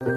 Hello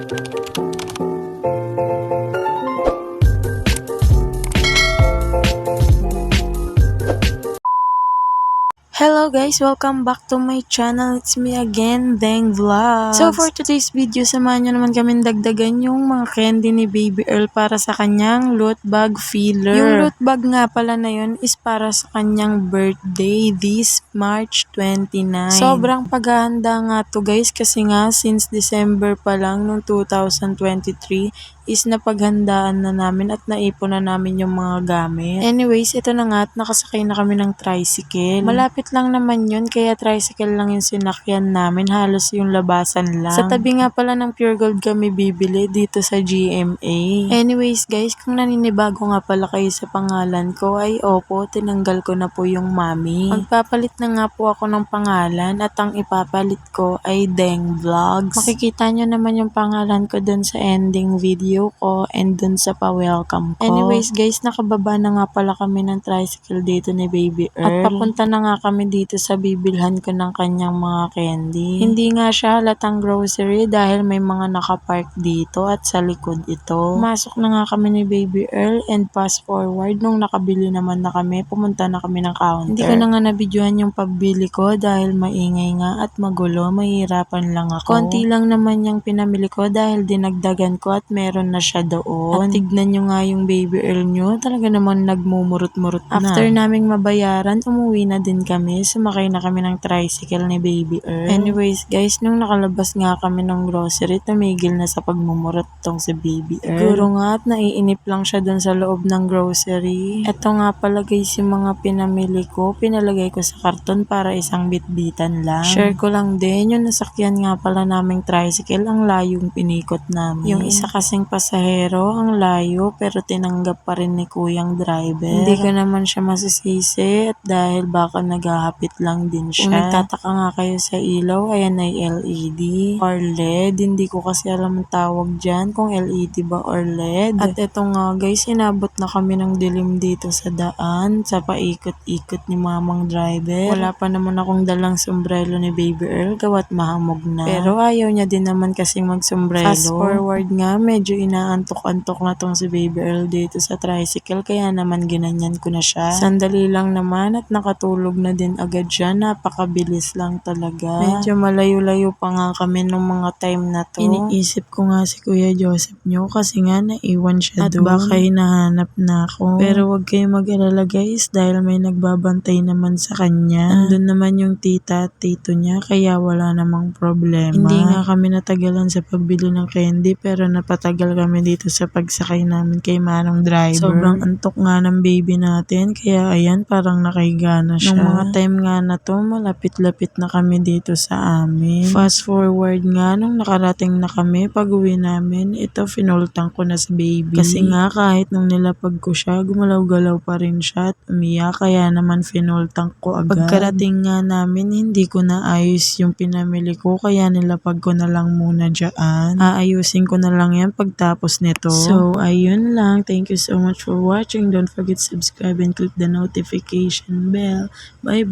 guys! Welcome back to my channel. It's me again, Deng Vlogs. So for today's video, samahan nyo naman kami dagdagan yung mga candy ni Baby Earl para sa kanyang loot bag filler. Yung loot bag nga pala na yun is para sa kanyang birthday this March 29. Sobrang paghahanda nga to guys kasi nga since December pa lang nung 2023 is napaghandaan na namin at naipon na namin yung mga gamit. Anyways, ito na nga at nakasakay na kami ng tricycle. Malapit lang naman yun kaya tricycle lang yung sinakyan namin. Halos yung labasan lang. Sa tabi nga pala ng Pure Gold kami bibili dito sa GMA. Anyways guys, kung naninibago nga pala kayo sa pangalan ko ay opo, tinanggal ko na po yung mami. Magpapalit na nga po ako ng pangalan at ang ipapalit ko ay Deng Vlogs. Makikita nyo naman yung pangalan ko dun sa ending video ko and dun sa pa-welcome ko. Anyways guys, nakababa na nga pala kami ng tricycle dito ni Baby Earl. At papunta na nga kami dito sa bibilhan ko ng kanyang mga candy. Hindi nga siya halatang grocery dahil may mga nakapark dito at sa likod ito. Pumasok na nga kami ni Baby Earl and fast forward nung nakabili naman na kami, pumunta na kami ng counter. Hindi ko na nga nabidyohan yung pagbili ko dahil maingay nga at magulo, mahirapan lang ako. Konti lang naman yung pinamili ko dahil dinagdagan ko at meron na siya doon. At tignan nyo nga yung Baby Earl nyo, talaga naman nagmumurot-murot na. After naming mabayaran, umuwi na din kami. Sumakay na kami ng tricycle ni Baby Earl. Anyways, guys, nung nakalabas nga kami ng grocery, tumigil na sa pagmumurot tong si Baby Earl. Siguro nga at naiinip lang siya dun sa loob ng grocery. Ito nga pala guys yung mga pinamili ko. Pinalagay ko sa karton para isang bitbitan lang. Share ko lang din yung nasakyan nga pala naming tricycle. Ang layong pinikot namin. Yung isa kasing pasahero, ang layo pero tinanggap pa rin ni kuyang driver. Hindi ko naman siya masisisi at dahil baka naghahapit lang din siya. Kung nagtataka nga kayo sa ilaw, ayan ay LED or LED. Hindi ko kasi alam ang tawag dyan kung LED ba or LED. At eto nga guys, inabot na kami ng dilim dito sa daan sa paikot-ikot ni mamang driver. Wala pa naman akong dalang sombrero ni Baby Earl gawat mahamog na. Pero ayaw niya din naman kasing magsombrero. Fast forward nga, medyo inaantok-antok na tong si Baby Earl dito sa tricycle kaya naman ginanyan ko na siya. Sandali lang naman at nakatulog na din agad siya. Napakabilis lang talaga. Medyo malayo-layo pa nga kami nung mga time na to. Iniisip ko nga si Kuya Joseph nyo kasi nga naiwan siya doon. At baka hinahanap na ako. Pero wag kayong mag-alala guys dahil may nagbabantay naman sa kanya. Andun naman yung tita at tito niya kaya wala namang problema. Hindi nga kami natagalan sa pagbili ng candy pero napatagal kami dito sa pagsakay namin kay Manong Driver. Sobrang antok nga ng baby natin kaya ayan parang nakahiga na siya. Nung mga time nga na to malapit-lapit na kami dito sa amin. Fast forward nga nung nakarating na kami pag uwi namin ito finultang ko na si baby. Kasi nga kahit nung nilapag ko siya gumalaw-galaw pa rin siya at umiyak kaya naman finultang ko agad. Pagkarating nga namin hindi ko na ayos yung pinamili ko kaya nilapag ko na lang muna dyan. Aayusin ko na lang yan pagtapos nito. So ayun lang. Thank you so much for watching. Don't forget subscribe and click the notification bell. Bye